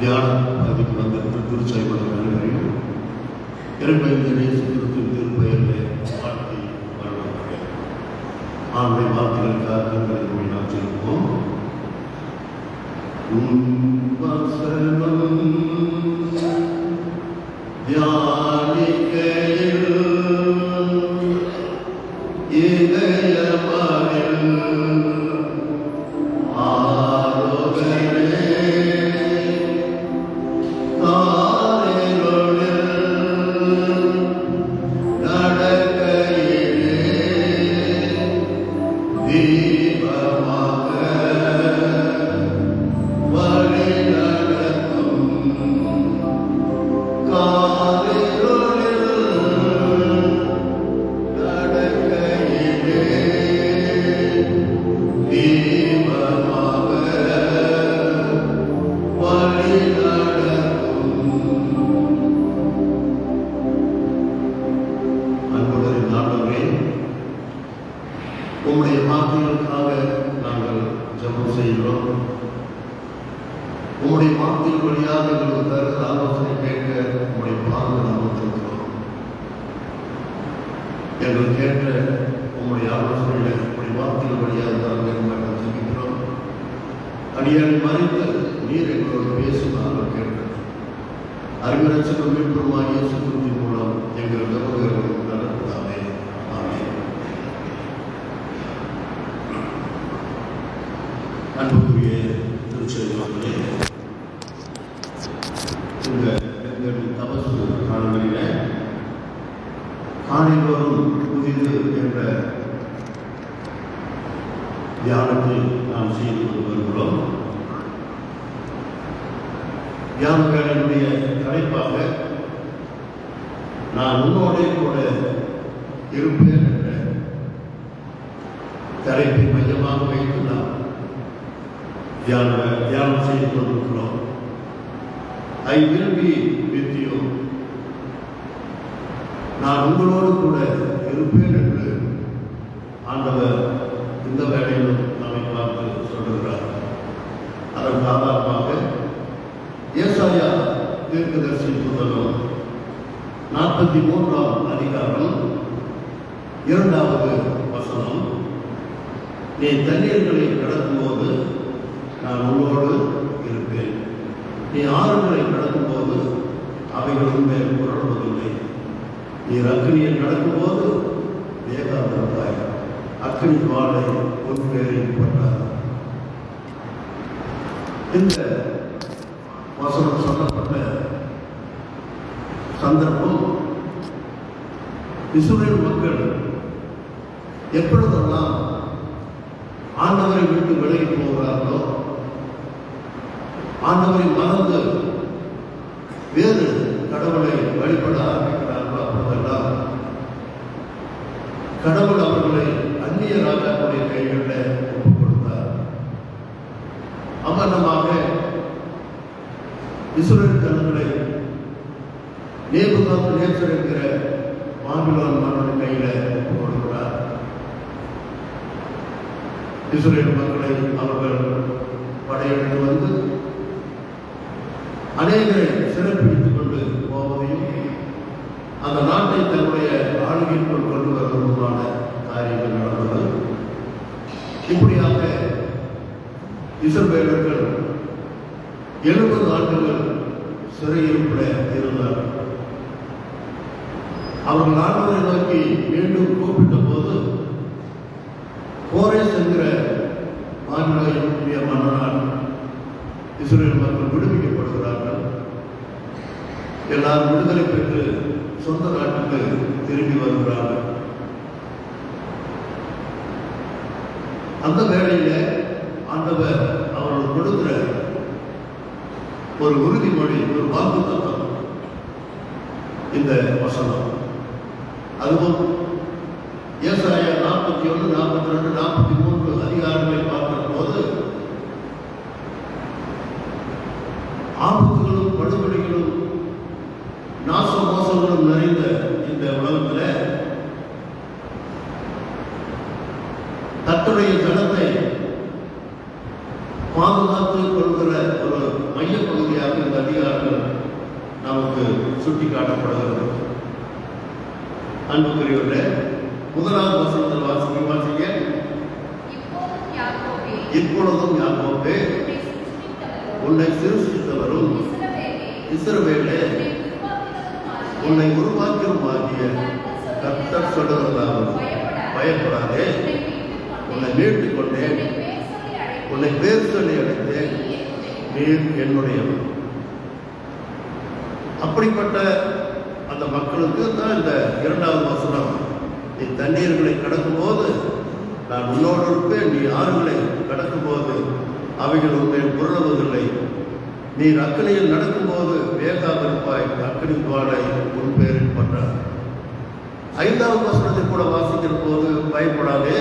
தியானம் அதுக்கு வந்திருக்கிற திருச்சைமணி அனைவரையும் இறைமைந்த நேசத்திற்கு திருப்பெயரிலே வாழ்த்தி வரவேற்கிறேன் ஆண்மை வார்த்தைகளுக்காக கண்களை மூடி நாம் செல்வோம். உன் வசனம் வழியாக ஆலோசனை கேட்க உம்முடைய பாதங்கள் நாம் வந்திருக்கிறோம் எங்கள் கேட்ட உங்களுடைய ஆலோசனைகளை உங்களுடைய வார்த்தைகள் வழியாக நாங்கள் நாங்கள் ஜெபிக்கிறோம் அடியாடி மறைத்து நீர் எங்களோடு பேசும் நாங்கள் கேட்கிறோம் அறிவரட்சகம் மீட்புமாகிய சுத்தத்தின் மூலம் எங்கள் கருவுகளுக்கு நடப்பதாமே ஆமென் அன்புக்குரிய திருச்செல்வர்களே இந்த எங்கள் தபசு காலங்களிலே காணிதோறும் புதிது என்ற தியானத்தை நாம் செய்து கொண்டு வருகிறோம் தியானக்காரனுடைய தலைப்பாக நான் உன்னோடே கூட இருப்பேன் என்ற தலைப்பை மையமாக வைத்து நாம் தியான தியானம் செய்து கொண்டிருக்கிறோம் I will be with you நான் உங்களோடு கூட இருப்பேன் என்று ஆண்டவர் இந்த வேலையிலும் நம்மை பார்த்து சொல்லுகிறார் அதன் ஆதாரமாக ஏசாயா தீர்க்கதரிசி புத்தகம் நாற்பத்தி மூன்றாம் அதிகாரம் இரண்டாவது வசனம். நீ தண்ணீர்களை கடக்கும்போது நான் உன்னோடு இருப்பேன். நீ ஆறுகளை கடக்கும்போது அவைகள் உண்மையில் புரளுவதில்லை. நீ அக்னியில் நடக்கும்போது வேகாந்திரத்தாய் அக்னி வாழை உன் பேரில் இந்த வசனம் சொல்லப்பட்ட சந்தர்ப்பம் இஸ்ரேல் மக்கள் எப்பொழுதெல்லாம் ஆண்டவரை விட்டு விலகி போகிறார்களோ ஆண்டவரை மத இஸ்ரேல் மக்களை அவர்கள் படையெடுத்து வந்து அநேகரை சிறப்பித்துக் கொண்டு போவதையும் அந்த நாட்டை தன்னுடைய ஆளுகைக்குள் கொண்டு வருவதுமான காரியங்கள் நடந்தது. இப்படியாக இஸ்ரேலர்கள் எழுபது ஆண்டுகள் சிறையில் கூட இருந்தார்கள். அவர்கள் ஆண்டவரை நோக்கி மீண்டும் கூப்பிட்ட போது கோரேஸ் என்கிற மாநில மன்னனால் இஸ்ரேல் மக்கள் விடுவிக்கப்படுகிறார்கள் எல்லாரும் விடுதலை பெற்று சொந்த நாட்டுக்கு திரும்பி வருகிறார்கள். அந்த வேளையில ஆண்டவர் அவர்கள் கொடுக்கிற ஒரு உறுதிமொழி ஒரு வாக்கு தத்துவம் இந்த வசனம். அதுவும் ஏசாய நாற்பத்தி ஒன்று நாற்பத்தி ரெண்டு நாற்பத்தி மூன்று அதிகாரங்களை பார்க்கிற போது ஆபத்துகளும் படுகொலைகளும் நாச மோசங்களும் நிறைந்த இந்த உலகத்துல தன்னுடைய ஜனத்தை பாதுகாத்துக் கொள்கிற ஒரு மைய பகுதியாக இந்த சுட்டி காட்டப்படுகிறது அன்புக்குரியவர்களே முதலாவது வசனத்தில் வாசிக்க யாக்கோபே, இப்பொழுதும் யாக்கோபே உன்னை உன்னை சிருஷ்டித்தவரும், இஸ்ரவேலே உன்னை உருவாக்கும் ஆகிய கர்த்தர் சொல்லுவதாவது பயப்படாதே உன்னை மீட்டுக் கொண்டேன். உன்னை பேர் சொல்லி அழைத்தேன். நீ என்னுடைய. நீர் என்னுடையவன் அப்படிப்பட்ட அந்த மக்களுக்கு தான் இந்த இரண்டாவது வசனம் நீ தண்ணீர்களை கடக்கும்போது நான் உன்னோடு இருப்பேன் நீ ஆறுகளை கடக்கும்போது அவைகள் உன்னை புரளுவதில்லை நீ அக்கனையில் நடக்கும்போது வேகாதிருப்பாய் அக்கனி வாழை உன் பேரில் பண்றார் ஐந்தாவது வசனத்தை கூட வாசிக்கிற போது பயப்படாதே.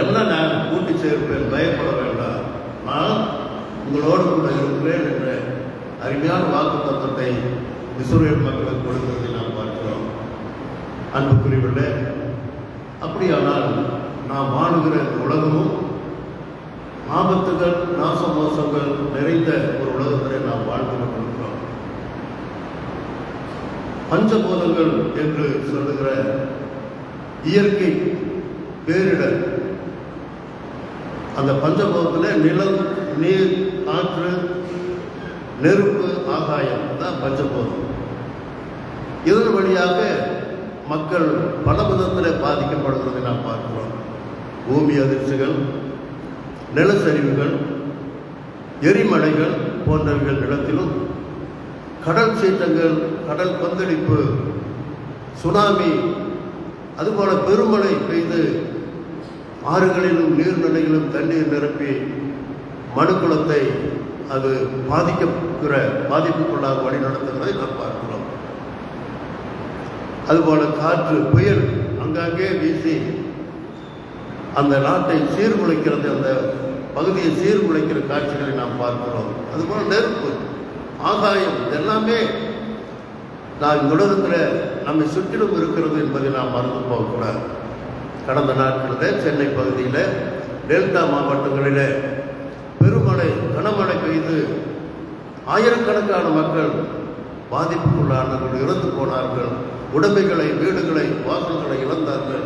எல்லாம் நான் கூட்டி சேர்ப்பேன். பயப்பட வேண்டாம். நான் உங்களோடு கூட இருக்கிறேன் என்ற அருமையான வாக்கு தத்துவத்தை இஸ்ரேல் மக்களுக்கு கொடுக்கிறதை நாம் பார்க்கிறோம். அன்புக்குரியவர்களே நாம் வாழுகிற உலகமும் ஆபத்துகள் நாசமோசங்கள் நிறைந்த ஒரு உலகத்தில் நாம் வாழ்ந்து கொண்டிருக்கிறோம் பஞ்சபூதங்கள் என்று சொல்லுகிற இயற்கை பேரிடர் அந்த பஞ்சபூதத்தில் நிலம் நீர் காற்று நெருப்பு ஆகாயம் தான் பஞ்சபூதம். இதன் வழியாக மக்கள் பல விதத்தில் பாதிக்கப்படுகிறதை நாம் பார்க்கிறோம். பூமி அதிர்ச்சிகள் நிலச்சரிவுகள் எரிமலைகள் போன்றவைகள் நிலத்திலும் கடல் சீற்றங்கள் கடல் கொந்தளிப்பு சுனாமி அதுபோல பெருமழை பெய்து ஆறுகளிலும் நீர்நிலைகளும் தண்ணீர் நிரப்பி மனுக்குளத்தை அது பாதிக்கிற பாதிப்புக்குள்ளாக வழி நடத்துகிறதை நாம் பார்க்கிறோம். அதுபோல காற்று புயல் அங்கங்கே வீசி அந்த நாட்டை சீர்குலைக்கிறது அந்த பகுதியை சீர்குலைக்கிற காட்சிகளை நாம் பார்க்கிறோம். அதுபோல் நெருப்பு ஆகாயம் இதெல்லாமே நான் இந்த உலகத்தில் நம்மை சுற்றிலும் இருக்கிறது என்பதை நாம் மறந்து போகக்கூடாது. கடந்த நாட்களில் சென்னை பகுதியில் டெல்டா மாவட்டங்களில் பெருமழை கனமழை பெய்து ஆயிரக்கணக்கான மக்கள் பாதிப்புக்குள்ளானவர்கள் இறந்து போனார்கள். உடமைகளை வீடுகளை வாசல்களை இழந்தார்கள்.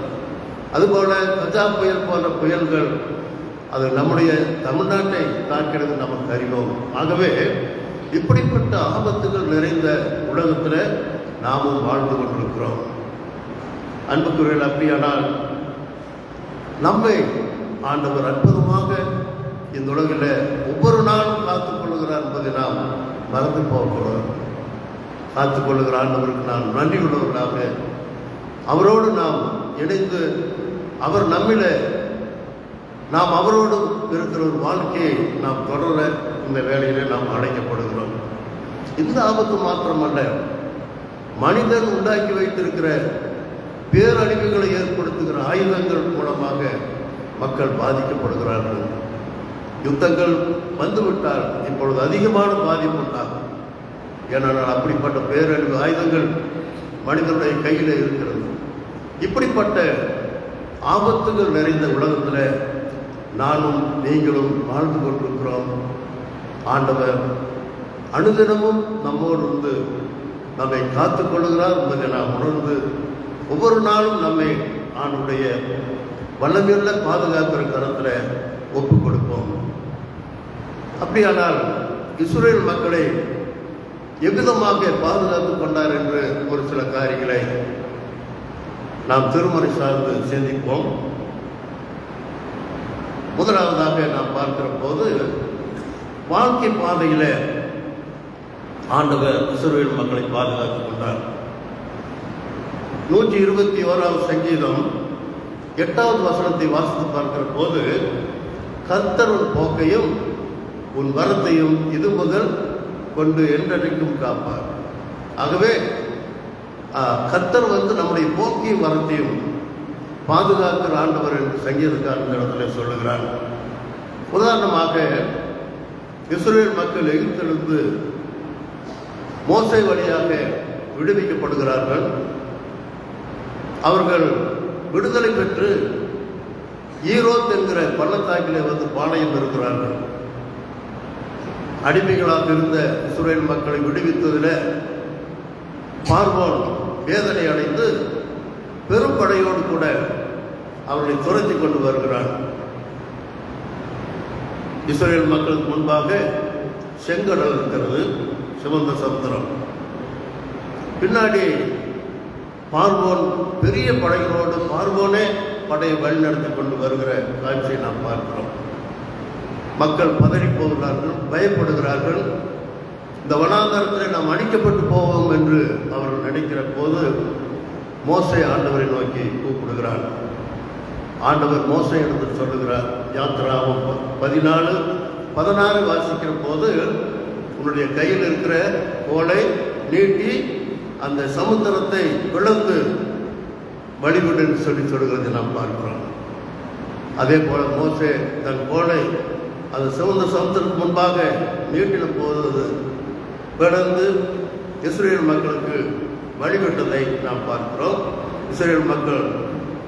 அதுபோல கஜா புயல் போன்ற புயல்கள் அது நம்முடைய தமிழ்நாட்டை தாக்கிறது நமக்கு அறிவோம் ஆகவே இப்படிப்பட்ட ஆபத்துகள் நிறைந்த உலகத்தில் நாமும் வாழ்ந்து கொண்டிருக்கிறோம். அன்புக்குரியல் அப்படியானால் நம்மை ஆண்டவர் அற்புதமாக இந்த உலகில் ஒவ்வொரு நாளும் காத்துக்கொள்கிறார் என்பதை நாம் மறந்து போகிறோம் காத்துக்கொள்ளுகிற ஆண்டவருக்கு நாம் நன்றி உள்ளவர்களாக அவரோடு நாம் இணைந்து அவர் நம்மில நாம் அவரோடு இருக்கிற ஒரு வாழ்க்கையை நாம் தொடர இந்த வேலையிலே நாம் அடைக்கப்படுகிறோம். இந்த ஆபத்து மாத்திரமல்ல மனிதன் உண்டாக்கி வைத்திருக்கிற பேரழிவுகளை ஏற்படுத்துகிற ஆயுதங்கள் மூலமாக மக்கள் பாதிக்கப்படுகிறார்கள். யுத்தங்கள் வந்துவிட்டால் இப்பொழுது அதிகமான பாதிப்பு உண்டாகும். ஏனென்றால் அப்படிப்பட்ட பேரழிவு ஆயுதங்கள் மனிதனுடைய கையில் இருக்கிறது. இப்படிப்பட்ட ஆபத்துகள் நிறைந்த உலகத்தில் நானும் நீங்களும் வாழ்ந்து கொண்டிருக்கிறோம். ஆண்டவர் அனுதினமும் நம்மோடு வந்து நம்மை காத்துக் கொள்ளுகிறார். என்பதை நாம் உணர்ந்து ஒவ்வொரு நாளும் நம்மை ஆண்டுடைய வல்லமையுள்ள பாதுகாக்கிற கருத்தில் ஒப்புக் கொடுப்போம். அப்படியானால் இஸ்ரேல் மக்களை எவ்விதமாக பாதுகாத்துக் கொண்டார் என்று ஒரு சில காரியங்களை நாம் திருமறை சார்ந்து சிந்திப்போம். முதலாவதாக நாம் பார்க்கிற போது வாழ்க்கை பாதையில் ஆண்டவர் இஸ்ரேல் மக்களை பாதுகாத்துக் கொண்டார். நூற்றி இருபத்தி ஓராவது சங்கீதம் எட்டாவது வசனத்தை வாசித்து பார்க்கிற போது கர்த்தர் உன் போக்கையும் உன் வரத்தையும் இது முதல் கொண்டு என்றைக்கும் காப்பார். ஆகவே கத்தர் கர்த்தர் வந்து நம்முடைய போக்கையும் வரத்தையும் பாதுகாக்கிற ஆண்டவர் என்று சங்கீதக்காரன் இந்த இடத்துல சொல்லுகிறார். உதாரணமாக இஸ்ரேல் மக்கள் எகிப்திலிருந்து மோசை வழியாக விடுவிக்கப்படுகிறார்கள். அவர்கள் விடுதலை பெற்று ஈரோத் என்கிற பள்ளத்தாக்கிலே வந்து பாளையம் இருக்கிறார்கள் அடிமைகளாக இருந்த இஸ்ரேல் மக்களை விடுவித்ததில் பார்வோன் வேதனை அடைந்து பெரும் படையோடு கூட அவர்களை துரத்தி கொண்டு வருகிறார். இஸ்ரேல் மக்களுக்கு முன்பாக செங்கடல் இருக்கிறது சிவந்த சமுத்திரம். பின்னாடி பார்வோன் பெரிய படைகளோடு பார்வோனே படையை வழிநடத்தி கொண்டு வருகிற காட்சியை நாம் பார்க்கிறோம். மக்கள் பதறி போகிறார்கள் பயப்படுகிறார்கள். இந்த வனாந்தரத்தில் நாம் அழிக்கப்பட்டு போவோம் என்று அவர்கள் நினைக்கிற போது மோசை ஆண்டவரை நோக்கி கூப்பிடுகிறார். ஆண்டவர் மோசை என்று சொல்லுகிறார் யாத்திராவும் பதினாலு பதினாறு வாசிக்கிற போது உன்னுடைய கையில் இருக்கிற கோலை நீட்டி அந்த சமுத்திரத்தை பிளந்து வழிவிடு சொல்லி சொல்கிறதை நாம் பார்க்கிறோம். அதே போல மோசே தன் கோலை அது சிவந்த சமுத்திரத்துக்கு முன்பாக நீட்டின போது அது பிளந்து இஸ்ரேல் மக்களுக்கு வழிவிட்டதை நாம் பார்க்கிறோம். இஸ்ரேல் மக்கள்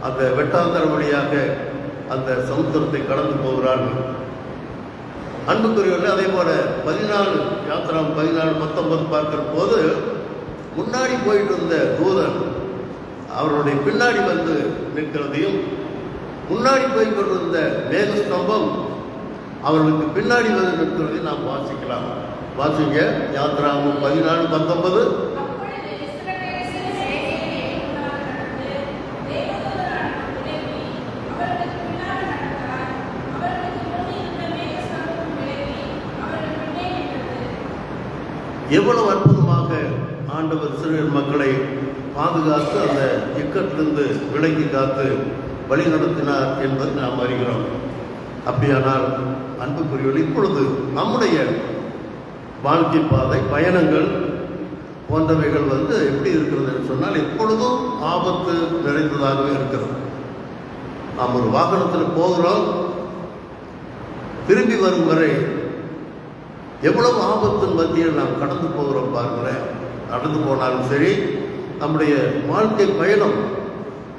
அந்த வெட்டாந்தர வழியாக அந்த சமுத்திரத்தை கடந்து போகிறார்கள். அன்புக்குரியவர்கள் அதே போல பதினாலு யாத்திரா பதினாலு பத்தொன்பது பார்க்கிற போது முன்னாடி போயிட்டு இருந்த தூதன் அவருடைய பின்னாடி வந்து நிற்கிறதையும் முன்னாடி போய் கொண்டிருந்த மேகஸ்தம்பம் அவர்களுக்கு பின்னாடி வந்து நிற்கிறதையும் நாம் வாசிக்கலாம். வாசிங்க யாத்திராவும் பதினாலு பத்தொன்பது? எவ்வளவு அற்புதமாக ஆண்டவர் இஸ்ரேல் மக்களை பாதுகாத்து அந்த இக்கட்டிலிருந்து விலகி காத்து வழி நடத்தினார் என்பதை நாம் அறிகிறோம். அப்படியானால் அன்புக்குரியவர்கள் இப்பொழுது நம்முடைய வாழ்க்கை பாதை பயணங்கள் போன்றவைகள் வந்து எப்படி இருக்கிறது என்று சொன்னால் எப்பொழுதும் ஆபத்து நிறைந்ததாகவே இருக்கிறது. நாம் ஒரு வாகனத்தில் போகிறோம் திரும்பி வரும் வரை எவ்வளவு ஆபத்தின் மத்தியில் நாம் கடந்து போகிறோம் பாருங்களேன் நடந்து போனாலும் சரி நம்முடைய வாழ்க்கை பயணம்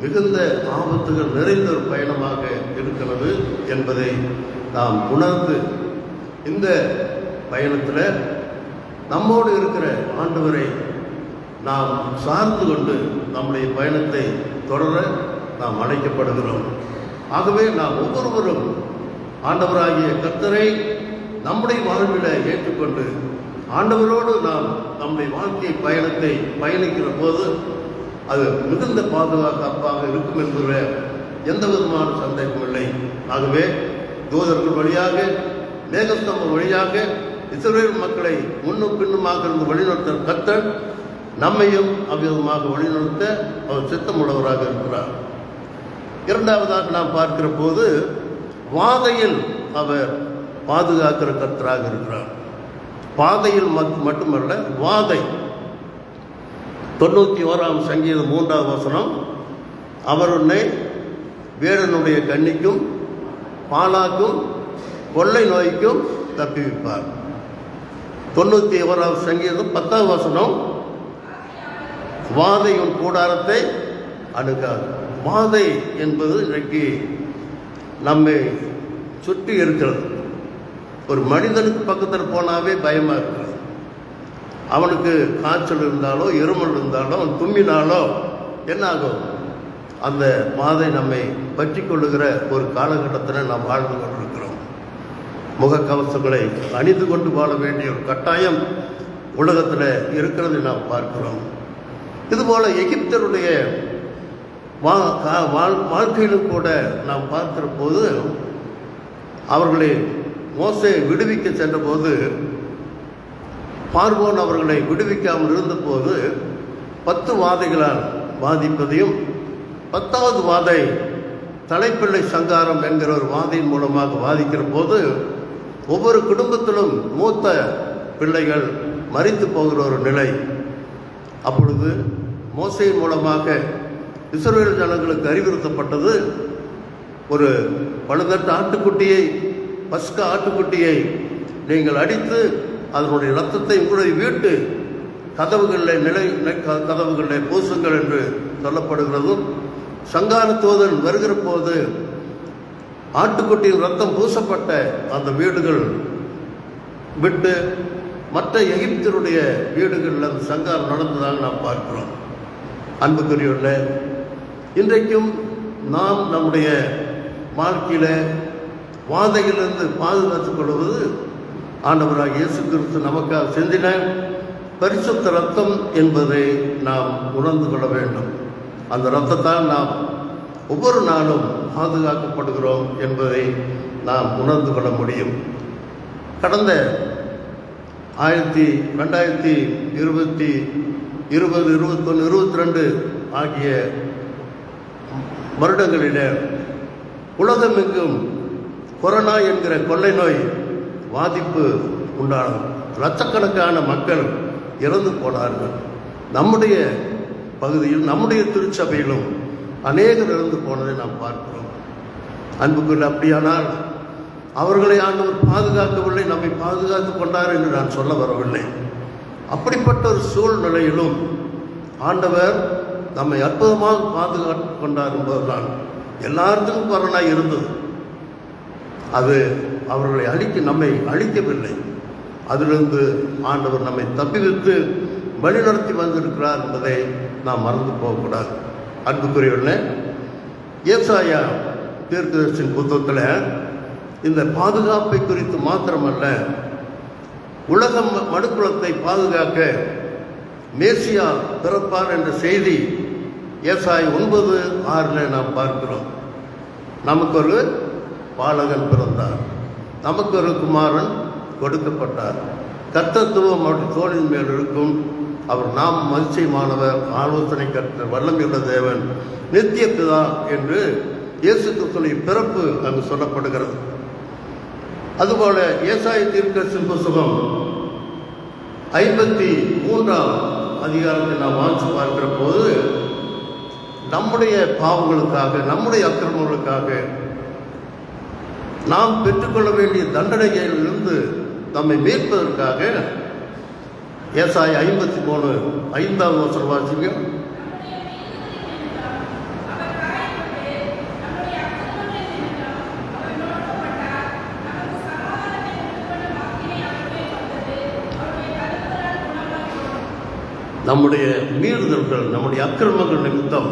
மிகுந்த ஆபத்துகள் நிறைந்த ஒரு பயணமாக இருக்கிறது என்பதை நாம் உணர்ந்து இந்த பயணத்தில் நம்மோடு இருக்கிற ஆண்டவரை நாம் சார்ந்து கொண்டு நம்முடைய பயணத்தை தொடர நாம் அழைக்கப்படுகிறோம். ஆகவே நாம் ஒவ்வொருவரும் ஆண்டவராகிய கர்த்தரை நம்முடைய வாழ்வில ஏற்றுக்கொண்டு ஆண்டவரோடு நாம் நம்முடைய வாழ்க்கை பயணத்தை பயணிக்கிற போது அது மிகுந்த பாதுகாப்பாக இருக்கும் என்கிற எந்த விதமான சந்தேகமும் இல்லை. ஆகவே தூதர்கள் வழியாக மேகஸ்தம்பம் வழியாக இஸ்ரேல் மக்களை முன்னும் பின்னுமாக இருந்து வழிநடத்த கத்தன் நம்மையும் அவ்விதமாக வழிநடத்த அவர் சித்தமுள்ளவராக இருக்கிறார். இரண்டாவதாக நாம் பார்க்கிற போது வாதையில் அவர் பாதுகாக்கிற கர்த்தராக இருக்கிறார். பாதையில் மட்டுமல்ல வாதை. தொண்ணூற்றி ஓராம் சங்கீதம் மூன்றாவது வசனம் அவர் உன்னை வேடனுடைய கண்ணிக்கும் பாலாக்கும் கொள்ளை நோய்க்கும் தப்பிவிப்பார். தொண்ணூற்றி ஓராவது சங்கீதம் பத்தாவது வசனம். வாதை உன் கூடாரத்தை அணுகாது வாதை என்பது இன்றைக்கு நம்மை சுற்றி இருக்கிறது. ஒரு மனிதனுக்கு பக்கத்தில் போனாவே பயமாக இருக்கிறது அவனுக்கு காய்ச்சல் இருந்தாலோ இருமல் இருந்தாலோ அவன் தும்மினாலோ என்ன ஆகும்? அந்த பாதை நம்மை பற்றி கொள்ளுகிற ஒரு காலகட்டத்தில் நாம் வாழ்ந்து கொண்டிருக்கிறோம் முகக்கவசங்களை அணிந்து கொண்டு வாழ வேண்டிய ஒரு கட்டாயம் உலகத்தில் இருக்கிறதை நாம் பார்க்கிறோம். இதுபோல் எகிப்தருடைய வா வாழ் வாழ்க்கையிலும் கூட நாம் பார்க்கிற போது அவர்களை மோசை விடுவிக்க சென்றபோது பார்வோன் அவர்களை விடுவிக்காமல் இருந்தபோது பத்து வாதைகளால் பாதிப்பதையும் பத்தாவது வாதை தலைப்பிள்ளை சங்காரம் என்கிற ஒரு வாதையின் மூலமாக பாதிக்கிற போது ஒவ்வொரு குடும்பத்திலும் மூத்த பிள்ளைகள் மறித்து போகிற ஒரு நிலை. அப்பொழுது மோசையின் மூலமாக இஸ்ரவேல் ஜனங்களுக்கு அறிவுறுத்தப்பட்டது. ஒரு பழுதட்ட ஆட்டுக்குட்டியை பஸ்கா ஆட்டுக்குட்டியை நீங்கள் அடித்து அதனுடைய ரத்தத்தை உங்களுடைய வீட்டு கதவுகளில் நிலை க- கதவுகளில் பூசுங்கள் என்று சொல்லப்படுகிறதும் சங்கார தூதன் வருகிற போது ஆட்டுக்குட்டியின் ரத்தம் பூசப்பட்ட அந்த வீடுகள் விட்டு மற்ற எகிப்தருடைய வீடுகளில் அந்த சங்காரம் நடந்ததாக நாம் பார்க்கிறோம். அன்புக்குரியவர்களே இன்றைக்கும் நாம் நம்முடைய வாழ்க்கையில் வாதையிலிருந்து பாதுகாத்துக் கொள்வது ஆண்டவராக இயேசு கிறிஸ்து நமக்காக சிந்தின பரிசுத்த ரத்தம் என்பதை நாம் உணர்ந்து கொள்ள வேண்டும். அந்த ரத்தத்தால் நாம் ஒவ்வொரு நாளும் பாதுகாக்கப்படுகிறோம் என்பதை நாம் உணர்ந்து கொள்ள முடியும். கடந்த ஆயிரத்தி ரெண்டாயிரத்தி இருபத்தி இருபது இருபத்தொன்று இருபத்தி ரெண்டு ஆகிய வருடங்களிலே உலகமெங்கும் கொரோனா என்கிற கொள்ளை நோய் பாதிப்பு உண்டானது. லட்சக்கணக்கான மக்கள் இறந்து போனார்கள். நம்முடைய பகுதியில் நம்முடைய திருச்சபையிலும் அநேகர் இறந்து போனதை நாம் பார்க்கிறோம். அன்புக்குள்ள அப்படியானால் அவர்களை ஆண்டவர் பாதுகாக்கவில்லை நம்மை பாதுகாத்து கொண்டார் என்று நான் சொல்ல வரவில்லை. அப்படிப்பட்ட ஒரு சூழ்நிலையிலும் ஆண்டவர் நம்மை அற்புதமாக பாதுகாத்து கொண்டார் என்பதுதான் எல்லாருக்கும் கொரோனா இருந்தது. அது அவர்களை அழிக்க நம்மை அழிக்கவில்லை. அதிலிருந்து ஆண்டவர் நம்மை தப்பிவித்து வழிநடத்தி வந்திருக்கிறார் என்பதை நாம் மறந்து போகக்கூடாது. அன்புக்குரியவர்களே ஏசாயா தீர்க்கதர்ஷின் புத்தகத்தில் இந்த பாதுகாப்பை குறித்து மாத்திரமல்ல உலகம் மனுக்குலத்தை பாதுகாக்க மேசியா பிறப்பார் என்ற செய்தி ஏசாய் ஒன்பது ஆறில் நாம் பார்க்கிறோம். நமக்கு ஒரு பாலகன் பிறந்தார். நமக்கு ஒரு குமாரன் கொடுக்கப்பட்டார். கர்த்தத்துவம் அவருடைய தோளின் மேல் இருக்கும். அவர் நாம் மதிச்சயமானவர் ஆலோசனை கற்ற வல்லமையுள்ள தேவன் நித்திய பிதா என்று இயேசு கிறிஸ்துடைய பிறப்பு அங்கு சொல்லப்படுகிறது. அதுபோல ஏசாய தீர்க்க சிம்பசுகம் ஐம்பத்தி மூன்றாம் அதிகாரத்தை நாம் வாசித்து பார்க்கிற போது நம்முடைய பாவங்களுக்காக நம்முடைய அக்கிரமங்களுக்காக நாம் பெற்றுக்கொள்ள வேண்டிய தண்டனைகளிலிருந்து நம்மை மீட்பதற்காக ஏசாய் ஐம்பத்தி மூணு ஐந்தாவது வசனம் வாசிங்க. நம்முடைய மீறுதல்கள் நம்முடைய அக்கிரமங்கள் நிமித்தம்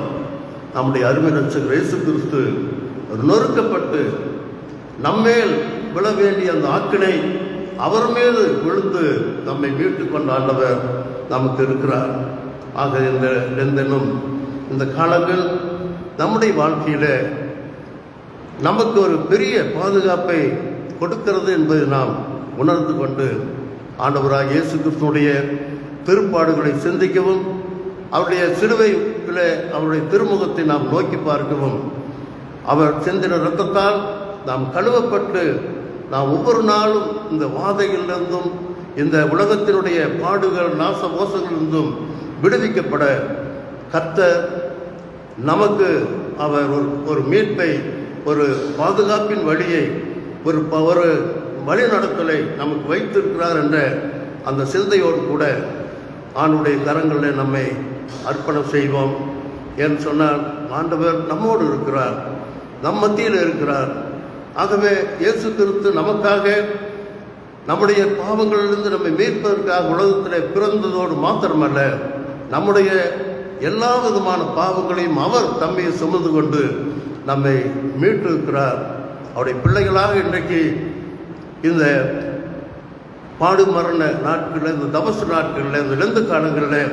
நம்முடைய அருமை ரட்சகர் இயேசு கிறிஸ்து நொறுக்கப்பட்டு நம்மேல் விழ வேண்டிய அந்த ஆக்கினை அவர் மீது விழுந்து நம்மை மீட்டு கொண்ட ஆண்டவர் நமக்கு இருக்கிறார். ஆக இந்த எந்தெனும் இந்த காலங்கள் நம்முடைய வாழ்க்கையில் நமக்கு ஒரு பெரிய பாதுகாப்பை கொடுக்கிறது என்பதை நாம் உணர்ந்து கொண்டு ஆண்டவராக இயேசு கிறிஸ்துடைய திருப்பாடுகளை சிந்திக்கவும் அவருடைய சிலுவையில் அவருடைய திருமுகத்தை நாம் நோக்கி பார்க்கவும் அவர் சிந்தின ரத்தத்தால் நாம் கழுவப்பட்டு நான் ஒவ்வொரு நாளும் இந்த வாதையிலிருந்தும் இந்த உலகத்தினுடைய பாடுகள் நாச மோசங்களிலிருந்தும் விடுவிக்கப்பட கர்த்தர் நமக்கு அவர் ஒரு ஒரு மீட்பை ஒரு பாதுகாப்பின் வழியை ஒரு ஒரு வழிநடத்தலை நமக்கு வைத்திருக்கிறார் என்ற அந்த சிந்தையோடு கூட ஆணுடைய கரங்களில் நம்மை அர்ப்பணம் செய்வோம். என்று சொன்னால் ஆண்டவர் நம்மோடு இருக்கிறார். நம் மத்தியில் இருக்கிறார். ஆகவே இயேசு கிறிஸ்து நமக்காக நம்முடைய பாவங்களிலிருந்து நம்மை மீட்பதற்காக உலகத்தில் பிறந்ததோடு மாத்திரமல்ல நம்முடைய எல்லா விதமான பாவங்களையும் அவர் தம்மை சுமந்து கொண்டு நம்மை மீட்டிருக்கிறார். அவருடைய பிள்ளைகளாக இன்றைக்கு இந்த பாடு மரண நாட்களில் இந்த தபசு நாட்களில் இந்த இழந்த காலங்களில்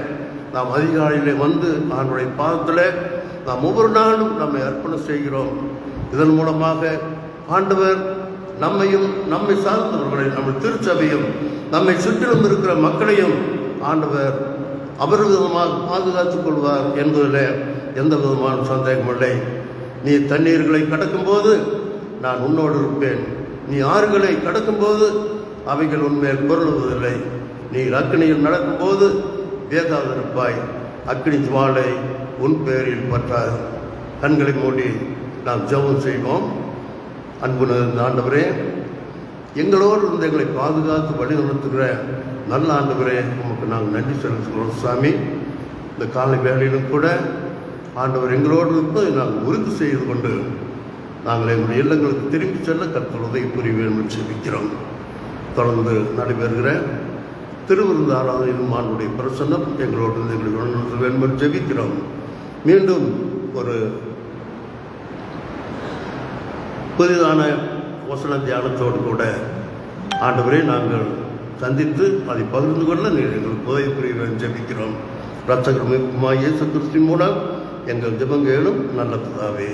நாம் அதிகாலையில் வந்து அவனுடைய பாதத்தில் நாம் ஒவ்வொரு நாளும் நம்மை அர்ப்பணம் செய்கிறோம். இதன் மூலமாக ஆண்டவர் நம்மையும் நம்மை சார்ந்தவர்களை நம்ம திருச்சபையும் நம்மை சுற்றிலும் இருக்கிற மக்களையும் ஆண்டவர் அவர் விதமாக பாதுகாத்துக் கொள்வார் என்பதில் எந்த விதமான சந்தேகமில்லை நீ தண்ணீர்களை கடக்கும்போது நான் உன்னோடு இருப்பேன். நீ ஆறுகளை கடக்கும்போது அவைகள் உண்மையில் பொருளுவதில்லை. நீ அக்னியில் நடக்கும்போது வேகாதிருப்பாய் அக்னி ஜுவாலை உன் பெயரில் பற்றாது. கண்களை மூடி நாம் ஜெபம் செய்வோம். அன்பு ஆண்டவரே எங்களோடு இருந்து எங்களை பாதுகாத்து வழி நடத்துகிற நல்ல ஆண்டவரே உமக்கு நாங்கள் நன்றி செலுத்துகிறோம் சாமி. இந்த காலை வேலையிலும் கூட ஆண்டவர் எங்களோடு இருந்து நாங்கள் உறுதி செய்து கொண்டு நாங்கள் எங்களுடைய இல்லங்களுக்கு திரும்பி செல்ல கற்றுள்ளதை உதவி புரிய வேண்டும் என்று செபிக்கிறோம். தொடர்ந்து நடைபெறுகிற திருவிருந்த ஆராதனையிலும் ஆண்டுடைய பிரசன்னம் எங்களோடு இருந்து எங்களை வேண்டும் என்று ஜெபிக்கிறோம் மீண்டும் ஒரு புதிதான வசன தியானத்தோடு கூட ஆண்டவரை நாங்கள் சந்தித்து அதை பகிர்ந்து கொள்ள நீங்கள் எங்களுக்கு உதவி புரிய ஜபிக்கிறோம். ஜெபிக்கிறோம் ரத்தகர் இயேசு கிறிஸ்துவின் மூலம் எங்கள் ஜெபங்களும் நல்ல பிதாவே.